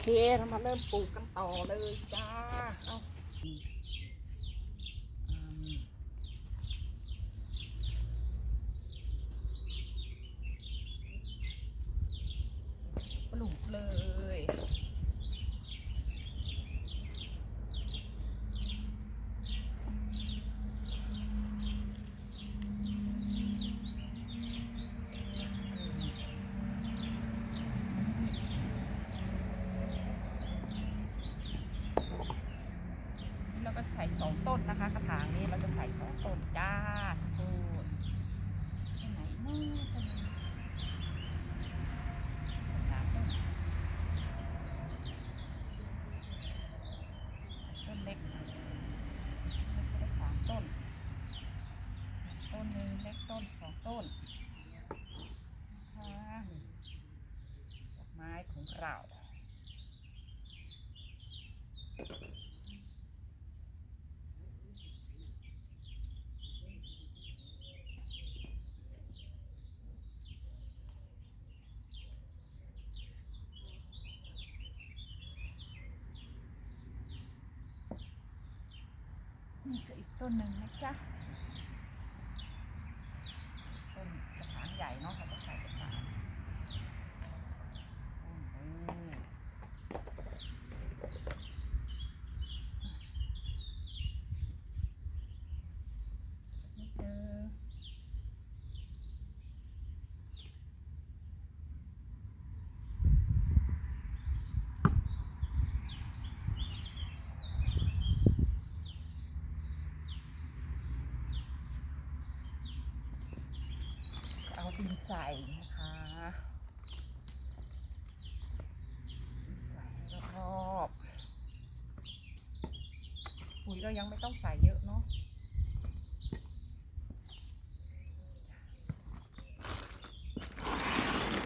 เคเรามาเริ่มปลูกกันต่อเลยจ้าเอาปลูกเลย เราก็ใส่สองต้นนะคะ กระถางนี้เราจะใส่สองต้นจ้าต้นต้นไหนเนาะต้นไหนใส่สามต้นต้นเล็กเล็กก็ได้สามต้น ต้นหนึ่งเล็กต้นสองต้นนะคะดอกไม้ของเรา นี่ก็อีกต้นหนึ่งนะจ๊ะ ต้นกระถางใหญ่เนาะเราก็ใส่ไปสามต้นเลยสักนิดเดียวเอาดิน ใส่นะคะใส่ให้รอบๆปุ๋ยเรายังไม่ต้องใส่เยอะเนาะ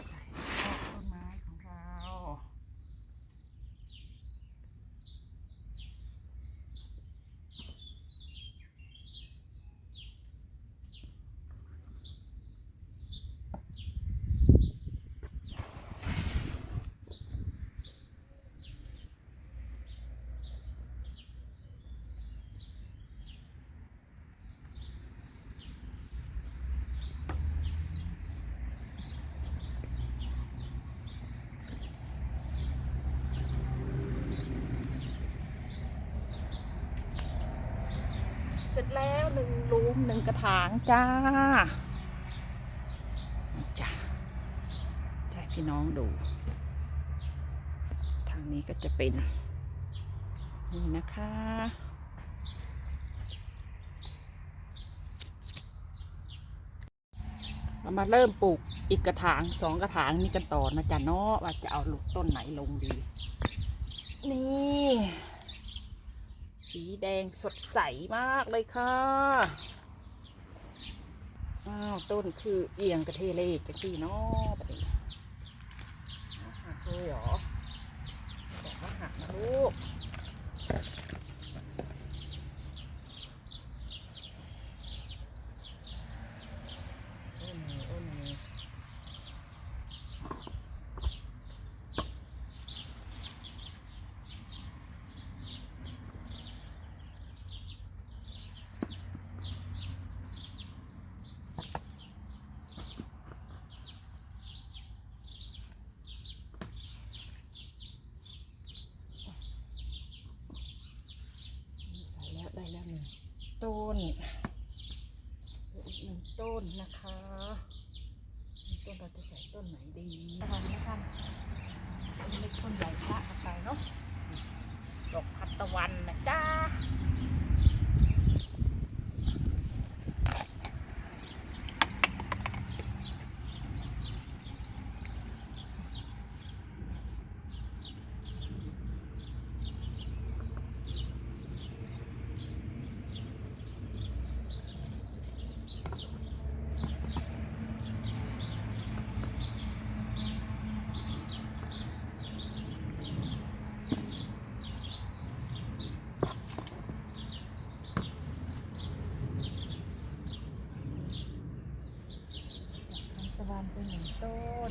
ใส่รอบต้นไม้ของเรา เสร็จแล้วหนึ่งลูมหนึ่งกระถางจ้าจ้าจะให้พี่น้องดู ทางนี้ก็จะเป็น นี่นะคะเรามาเริ่มปลูกอีกกระถางสองกระถางนี้กันต่อนะจ๊ะเนาะว่าจะเอาลูกต้นไหนลงดี นี่ แดงสดใสมากเลยค่ะอ้าวต้นคือเอียงกระเทเลจังสี่เนาะปนี้หักเลยเหรอบอกว่าหักนะลูก โอ้หนูโอ้หนูนี่ใส่แล้วได้แล้วหนึ่งต้นเหลืออีกหนึ่งต้นนะคะต้น เราจะใส่ต้นไหนดีนะคะนะคะต้นเล็กต้นใหญ่พระกันไปเนาะดอกพัดตะวันนะจ้า น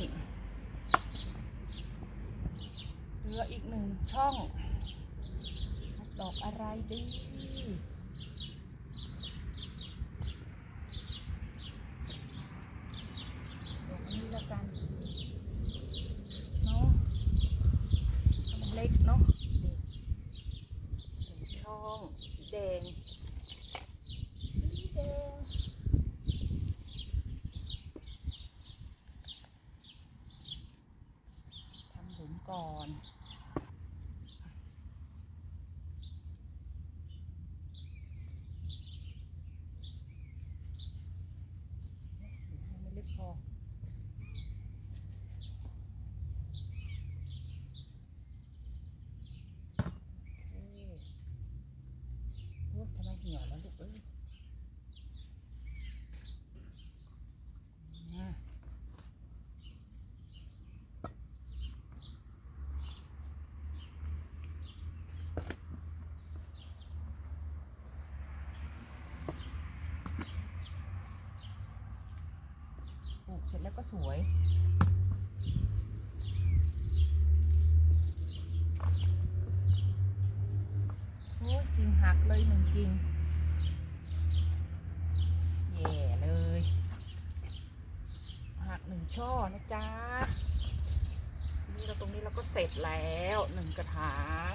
ลืออีกหนึ่งช่องดอกอะไร ดีดอกนี้ล้วกันเนาะมันเล็กเนาะนี่ช่องสีแดง สีแดงทำหลุมก่อน ไม่ลึกพอ โอเคโอ้ยทำไมเหี่ยวแล้วลูกเอ้ยอะปลูกเส ร็จแล้วก็สวย โอ้ยกิ่งหักเลยหนึ่งกิ่งแย่เลย หักหนึ่งช่อนะจ๊ะนี่เราตรงนี้เราก็เสร็จแล้วหนึ่งกระถาง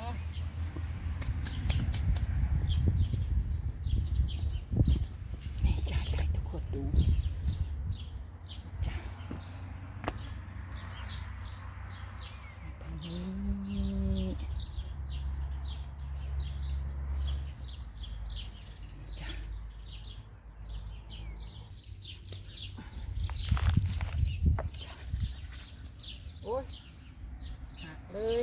นี่จ้าให้ทุกคนดูจ้าทางนี้จ้ะ โอ้ยหักเลย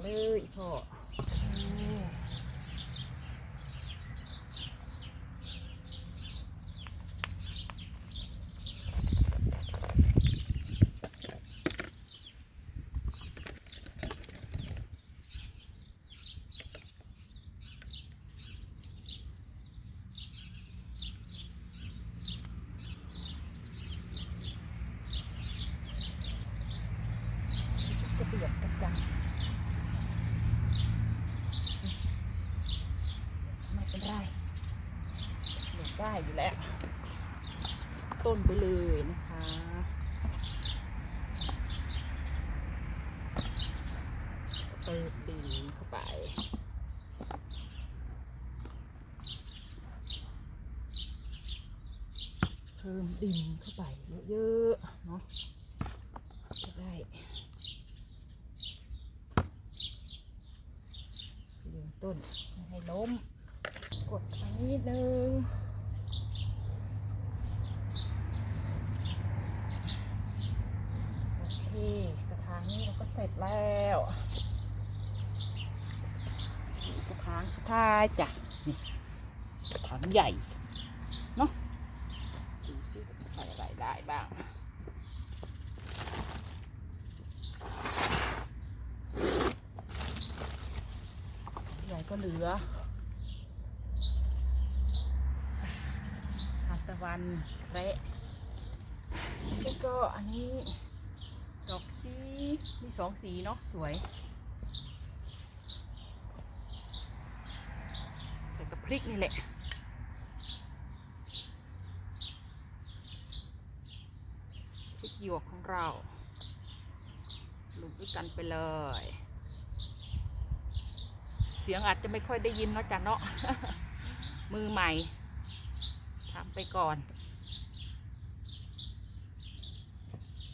เลยพ่อโอ้จะเปียกกันจัง ไม่เป็นไรเด็กได้อยู่แล้ว ต้นไปเลยนะคะเติมดินเข้าไปเพิ่มดินเข้าไปเยอะๆเนาะจะได้ยืนต้นไม่ให้ล้ม นิดนึงโอเคกระถางนี้เราก็เสร็จแล้วกระถางสุดท้ายจ้ะนี่กระถางใหญ่เนาะดูสิจะใส่อะไรได้บ้างใหญ่ก็เหลือทานตะวันแระแล้วก็อันนี้ดอกสีมีสองสีเนาะสวยใส่กับพริกนี่แหละพริกหยวกของเราลุกด้วยกันไปเลย เสียงอาจจะไม่ค่อยได้ยินเนาะจ้ะเนาะมือใหม่ ไปก่อน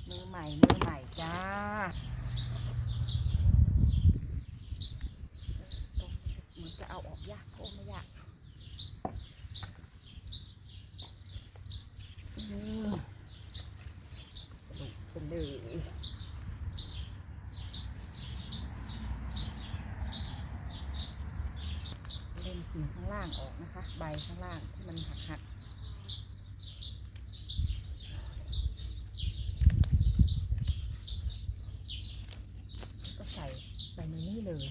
มือใหม่ มือใหม่จ้าตงนี้เหมือนจะเอาออกยากโอ้ไม่ยากนี่ลงไปเลยเล่นกิ่งข้างล่างออกนะคะ ใบข้างล่างที่มันหักหักๆก็ใส่ไปในนี้เลย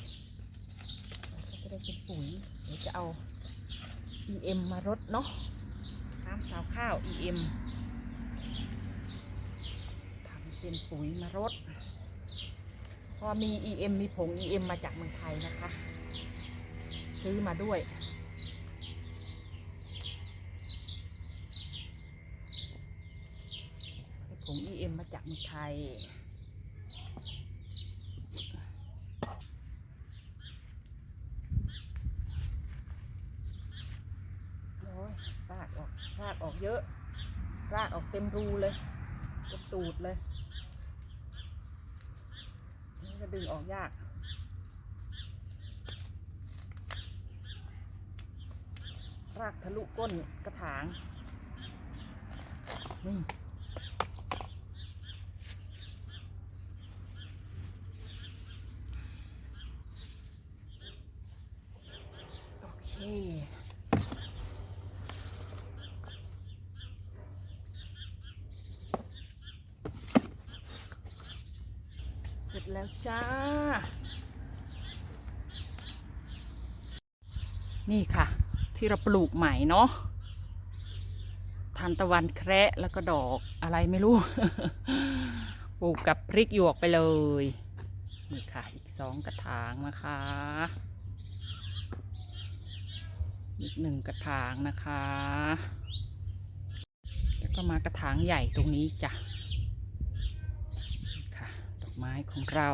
แล้วก็จะได้ เป็นปุ๋ย เดี๋ยวจะเอา EM มารดเนาะน้ำสาวข้าว EM ทำเป็นปุ๋ยมารดพอมี EM มีผง EM มาจากเมืองไทยนะคะ ซื้อมาด้วยผง EM มาจากเมืองไทย โอ้ยรากออก รากออกเยอะ รากออก เต็มรูเลยเต็มตูดเลยนี่จะดึงออกยาก รากทะลุก้นกระถาง นี่ โอเค เสร็จ แล้วจ้า นี่ค่ะ ที่เราปลูกใหม่เนาะทานตะวันแคระแล้วก็ดอกอะไรไม่รู้ ปลูกกับพริกหยวกไปเลย นี่ค่ะ อีกสองกระถางนะคะ อีกหนึ่งกระถางนะคะ แล้วก็มากระถางใหญ่ตรงนี้จ้ะ ไม้ของเรา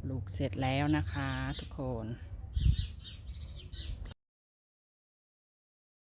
ปลูกเสร็จแล้วนะคะทุกคน